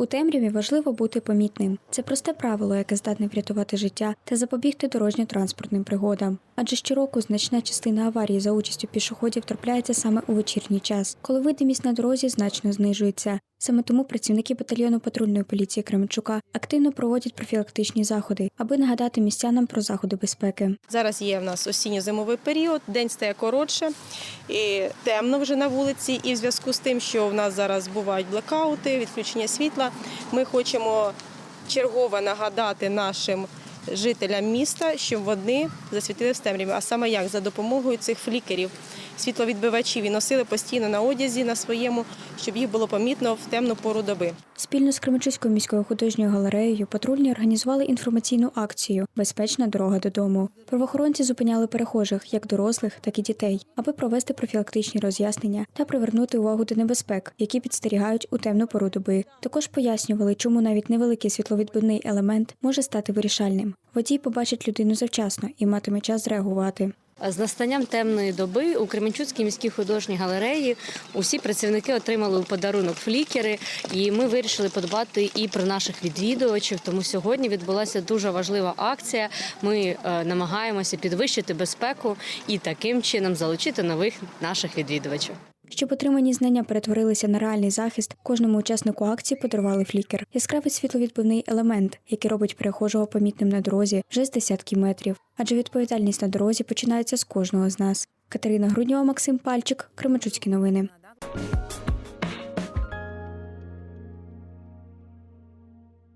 У темряві важливо бути помітним. Це просте правило, яке здатне врятувати життя та запобігти дорожньо-транспортним пригодам. Адже щороку значна частина аварій за участю пішоходів трапляється саме у вечірній час, коли видимість на дорозі значно знижується. Саме тому працівники батальйону патрульної поліції Кременчука активно проводять профілактичні заходи, аби нагадати містянам про заходи безпеки. Зараз є в нас осінньо-зимовий період, день стає коротше, і темно вже на вулиці. І в зв'язку з тим, що в нас зараз бувають блекаути, відключення світла, ми хочемо чергово нагадати нашим жителям міста, щоб вони засвітили в темряві. А саме як за допомогою цих флікерів, світловідбивачів і носили постійно на одязі на своєму, щоб їх було помітно в темну пору доби. Спільно з Кременчуцькою міською художньою галереєю патрульні організували інформаційну акцію Безпечна дорога додому. Правоохоронці зупиняли перехожих, як дорослих, так і дітей, аби провести профілактичні роз'яснення та привернути увагу до небезпек, які підстерігають у темну пору доби. Також пояснювали, чому навіть невеликий світловідбивний елемент може стати вирішальним. Водій побачить людину завчасно і матиме час зреагувати. З настанням темної доби у Кременчуцькій міській художній галереї усі працівники отримали у подарунок флікери, і ми вирішили подбати і про наших відвідувачів. Тому сьогодні відбулася дуже важлива акція. Ми е, намагаємося підвищити безпеку і таким чином залучити нових наших відвідувачів. Щоб отримані знання перетворилися на реальний захист, кожному учаснику акції подарували флікер. Яскравий світловідбивний елемент, який робить перехожого помітним на дорозі вже з десятків метрів. Адже відповідальність на дорозі починається з кожного з нас. Катерина Груднєва, Максим Пальчик, Кременчуцькі новини.